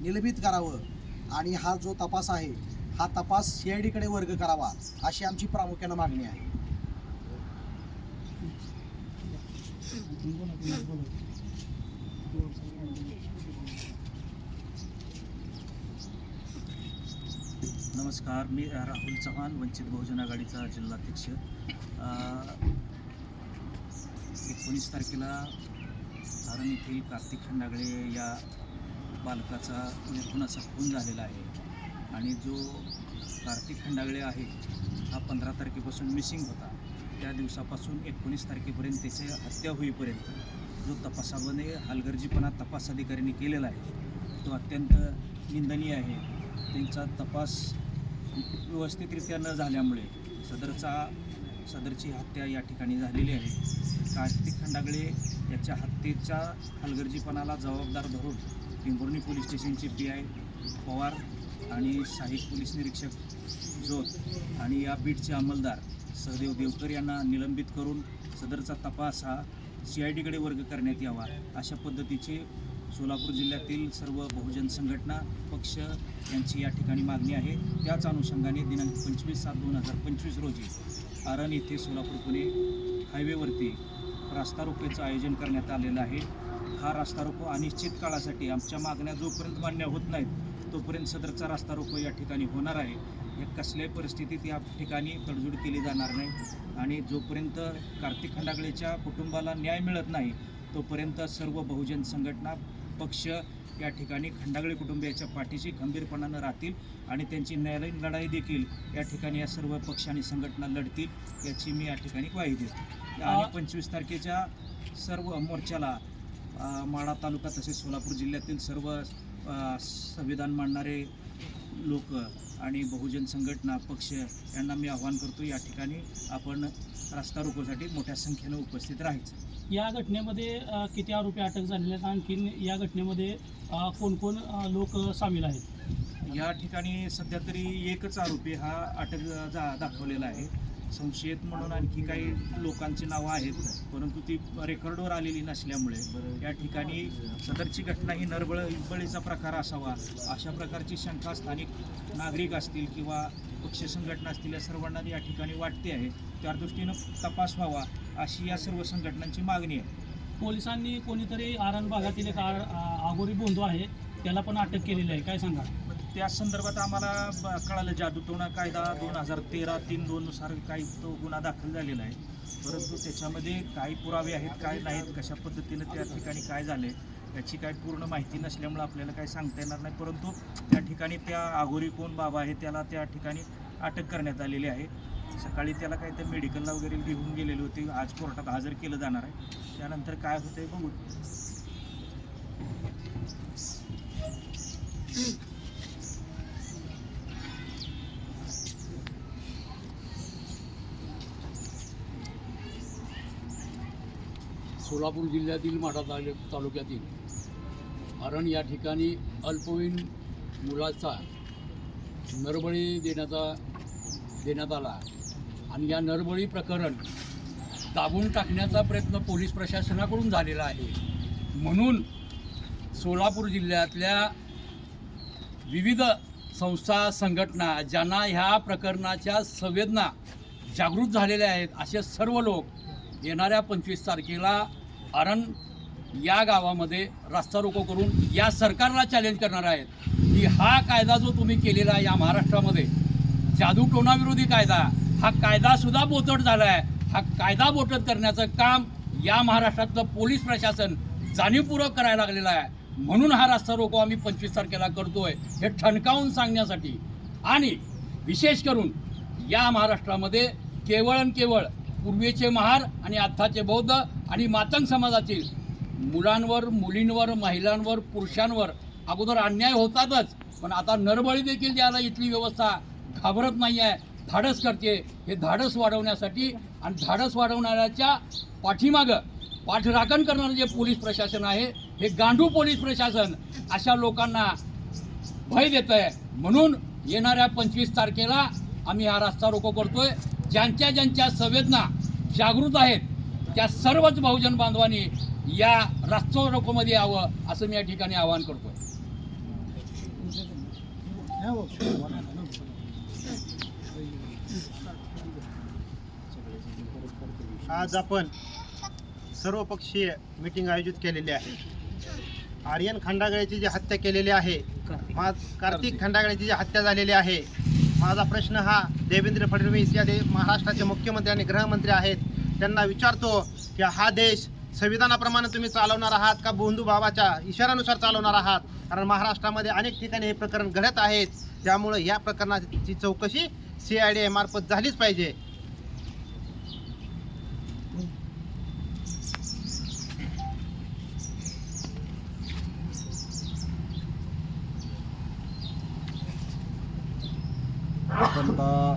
निलंबित करावं. आणि हा जो तपास आहे हा तपास सी आय डीकडे वर्ग करावा अशी आमची प्रामुख्यानं मागणी आहे. नमस्कार मी राहुल चव्हाण वंचित बहुजन आघाडीचा जिल्हाध्यक्ष. एकोणीस तारखेला धारण येथील कार्तिक खंडागळे या बालकाचा म्हणजे निर्गुणाचा खून झालेला आहे. आणि जो कार्तिक खंडागळे आहे हा पंधरा तारखेपासून मिसिंग होता. त्या दिवसापासून एकोणीस तारखेपर्यंत त्याची हत्या होईपर्यंत जो तपासामध्ये हलगर्जीपणा तपास अधिकाऱ्यांनी केलेला आहे तो अत्यंत निंदनीय आहे. त्यांचा तपास व्यवस्थितरित्या न झाल्यामुळे सदरचा सदरची हत्या या ठिकाणी झालेली आहे. कार्तिक खंडागळे याच्या हत्येच्या हलगर्जीपणाला जबाबदार धरून पिंपरुणी पोलीस स्टेशनचे पी आय पवार आणि शाहीद पोलीस निरीक्षक जोत आणि या बीटचे अंमलदार सहदेव देवकर यांना निलंबित करून सदरचा तपास हा सी आय डीकडे वर्ग करण्यात यावा अशा पद्धतीचे सोलापूर जिल्ह्यातील सर्व बहुजन संघटना पक्ष यांची या ठिकाणी मागणी आहे. त्याच अनुषंगाने दिनांक पंचवीस सात दोन हजार पंचवीस रोजी आरण येथे सोलापूर पुणे हायवेवरती रास्ता रोकोचं आयोजन करण्यात आलेलं आहे. हा रास्ता रोको अनिश्चित काळासाठी आमच्या मागण्या जोपर्यंत मान्य होत नाहीत तोपर्यंत सदरचा रास्ता रोको या ठिकाणी होणार आहे. या कसल्याही परिस्थितीत या ठिकाणी तडजोड केली जाणार नाही. आणि जोपर्यंत कार्तिक खंडागळेच्या कुटुंबाला न्याय मिळत नाही तोपर्यंत सर्व बहुजन संघटना पक्ष या ठिकाणी खंडागळे कुटुंबियाच्या पाठीशी खंबीरपणानं राहतील आणि त्यांची न्यायालयीन लढाई देखील या ठिकाणी या सर्व पक्ष आणि संघटना लढतील याची मी या ठिकाणी ग्वाही देतो. आणि पंचवीस तारखेच्या सर्व मोर्चाला माढा तालुका तसेच सोलापूर जिल्ह्यातील सर्व संविधान मांडणारे लोक आणि बहुजन संघटना पक्ष यांना मी आवाहन करतो या ठिकाणी आपण रस्ता रोकोसाठी मोठ्या संख्येनं उपस्थित राहायचं. या घटनेमध्ये किती आरोपी अटक झालेले आहेत? आणखीन या घटनेमध्ये कोण कोण लोक सामील आहेत? या ठिकाणी सध्या तरी एकच आरोपी हा अटक जा दाखवलेला आहे. संशयित म्हणून आणखी काही लोकांची नावं आहेत. परंतु ती रेकॉर्डवर आलेली नसल्यामुळे या ठिकाणी सदरची घटना ही नरबळ बळीचा प्रकार असावा अशा प्रकारची शंका स्थानिक नागरिक असतील किंवा पक्ष संघटना असतील या सर्वांना या ठिकाणी वाटते आहे. त्या दृष्टीनं तपास व्हावा अशी या सर्व संघटनांची मागणी आहे. पोलिसांनी कोणीतरी आरण भागातील एक आर- आगोरी बोंधू आहे त्याला पण अटक केलेली आहे. काय सांगा त्या संदर्भात आम्हाला ब- कळालं जादूटोणा कायदा दोन हजार तेरा तीन दोननुसार काही तो गुन्हा दाखल झालेला आहे. परंतु त्याच्यामध्ये काही पुरावे आहेत काय नाहीत कशा पद्धतीनं त्या ठिकाणी काय झाले याची काही पूर्ण माहिती नसल्यामुळं आपल्याला काही सांगता येणार नाही. परंतु त्या ठिकाणी त्या आघोरी कोण बाबा आहे त्याला त्या ठिकाणी अटक करण्यात आलेली आहे. सकाळी त्याला काही ते मेडिकलला वगैरे घेऊन गेलेली होती. आज कोर्टात हजर केलं जाणार आहे. त्यानंतर काय होतंय बघू. सोलापूर जिल्ह्यातील माढा तालु तालुक्यातील. कारण या ठिकाणी अल्पवयीन मुलाचा नरबळी देण्याचा देण्यात आला. आणि या नरबळी प्रकरण दाबून टाकण्याचा प्रयत्न पोलीस प्रशासनाकडून झालेला आहे. म्हणून सोलापूर जिल्ह्यातल्या विविध संस्था संघटना ज्यांना ह्या प्रकरणाच्या संवेदना जागृत झालेल्या आहेत असे सर्व लोक येणाऱ्या पंचवीस तारखेला अरण या गावामध्ये रास्ता रोको करून या सरकारला चॅलेंज करणार आहेत की हा कायदा जो तुम्ही केलेला आहे या महाराष्ट्रामध्ये जादूटोणाविरोधी कायदा हा कायदासुद्धा बोचट झाला आहे हा कायदा बोचट करण्याचं काम या महाराष्ट्रातलं पोलीस प्रशासन जाणीवपूर्वक करायला लागलेलं आहे. म्हणून हा रास्ता रोको आम्ही पंचवीस तारखेला करतोय हे ठणकावून सांगण्यासाठी. आणि विशेष करून या महाराष्ट्रामध्ये केवळ आणि केवळ पूर्वीचे महार आणि आत्ताचे बौद्ध आणि मातंग समाजातील मुलांवर मुलींवर महिलांवर पुरुषांवर अगोदर अन्याय होतातच पण आता नरबळी देखील द्यायला इथली व्यवस्था घाबरत नाही आहे धाडस करते हे धाडस वाढवण्यासाठी आणि धाडस वाढवणाऱ्याच्या पाठीमागं पाठराखण करणारं जे पोलीस प्रशासन आहे हे गांडू पोलीस प्रशासन अशा लोकांना भय देत आहे म्हणून येणाऱ्या पंचवीस तारखेला आम्ही हा रस्ता रोको करतोय. ज्यांच्या ज्यांच्या संवेदना जागृत आहेत त्या सर्वच बहुजन बांधवांनी या रस्ता रोकोमध्ये यावं असं मी या ठिकाणी आवाहन करतोय. आज आपण सर्वपक्षीय मीटिंग आयोजित केलेली आहे. आर्यन खंडागळ्याची जी हत्या केलेली आहे कार्तिक. खंडागळ्याची जी हत्या झालेली आहे माझा प्रश्न हा देवेंद्र फडणवीस या दे महाराष्ट्राचे मुख्यमंत्री आणि गृहमंत्री आहेत त्यांना विचारतो की हा देश संविधानाप्रमाणे तुम्ही चालवणार आहात का बंधू भावाच्या इशाऱ्यानुसार चालवणार आहात? कारण महाराष्ट्रामध्ये अनेक ठिकाणी हे प्रकरण घडत आहेत त्यामुळं या प्रकरणाची चौकशी सी आय डी मार्फत झालीच पाहिजे. आता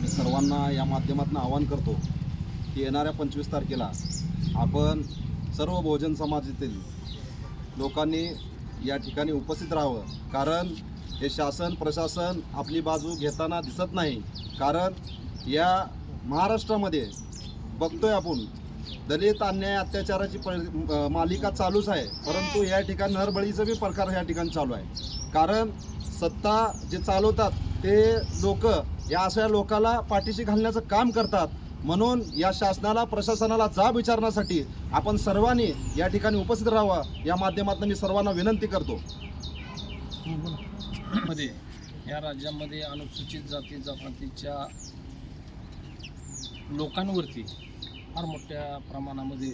मी सर्वांना या माध्यमातून आवाहन करतो की येणाऱ्या पंचवीस तारखेला आपण सर्व बहुजन समाजातील लोकांनी या ठिकाणी उपस्थित राहावं. कारण हे शासन प्रशासन आपली बाजू घेताना दिसत नाही. कारण या महाराष्ट्रामध्ये बघतोय आपण दलित अन्याय अत्याचाराची प मालिका चालूच आहे. परंतु या ठिकाणी नरबळीचं बी प्रकार या ठिकाणी चालू आहे. कारण सत्ता जे चालवतात ते लोक या अशा लोकाला पाठीशी घालण्याचं काम करतात. म्हणून या शासनाला प्रशासनाला जाब विचारण्यासाठी आपण सर्वांनी या ठिकाणी उपस्थित राहावं. या माध्यमातून मी सर्वांना विनंती करतो. मध्ये या राज्यामध्ये अनुसूचित जाती जमातीच्या लोकांवरती फार मोठ्या प्रमाणामध्ये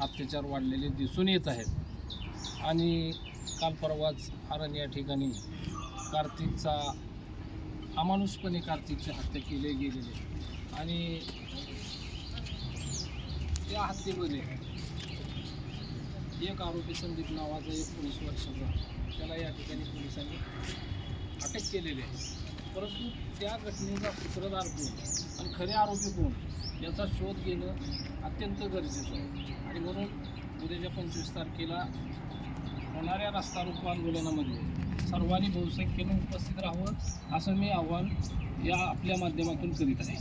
अत्याचार वाढलेले दिसून येत आहेत. आणि काल परवाच आरण या ठिकाणी कार्तिकचा अमानुषपणे कार्तिकची हत्या केली गेलेली. आणि त्या हत्येमध्ये एक आरोपी संदीप नावाचा पोलीस वर्षाचा त्याला या ठिकाणी पोलिसांनी अटक केलेली आहे. परंतु त्या घटनेचा सूत्रधार कोण आणि खरे आरोपी कोण याचा शोध घेणं अत्यंत गरजेचं आहे. आणि म्हणून उद्याच्या पंचवीस तारखेला होणाऱ्या रस्ता रोको आंदोलनामध्ये सर्वांनी बहुसंख्येनं उपस्थित राहावं असं मी आव्हान या आपल्या माध्यमातून करीत आहे.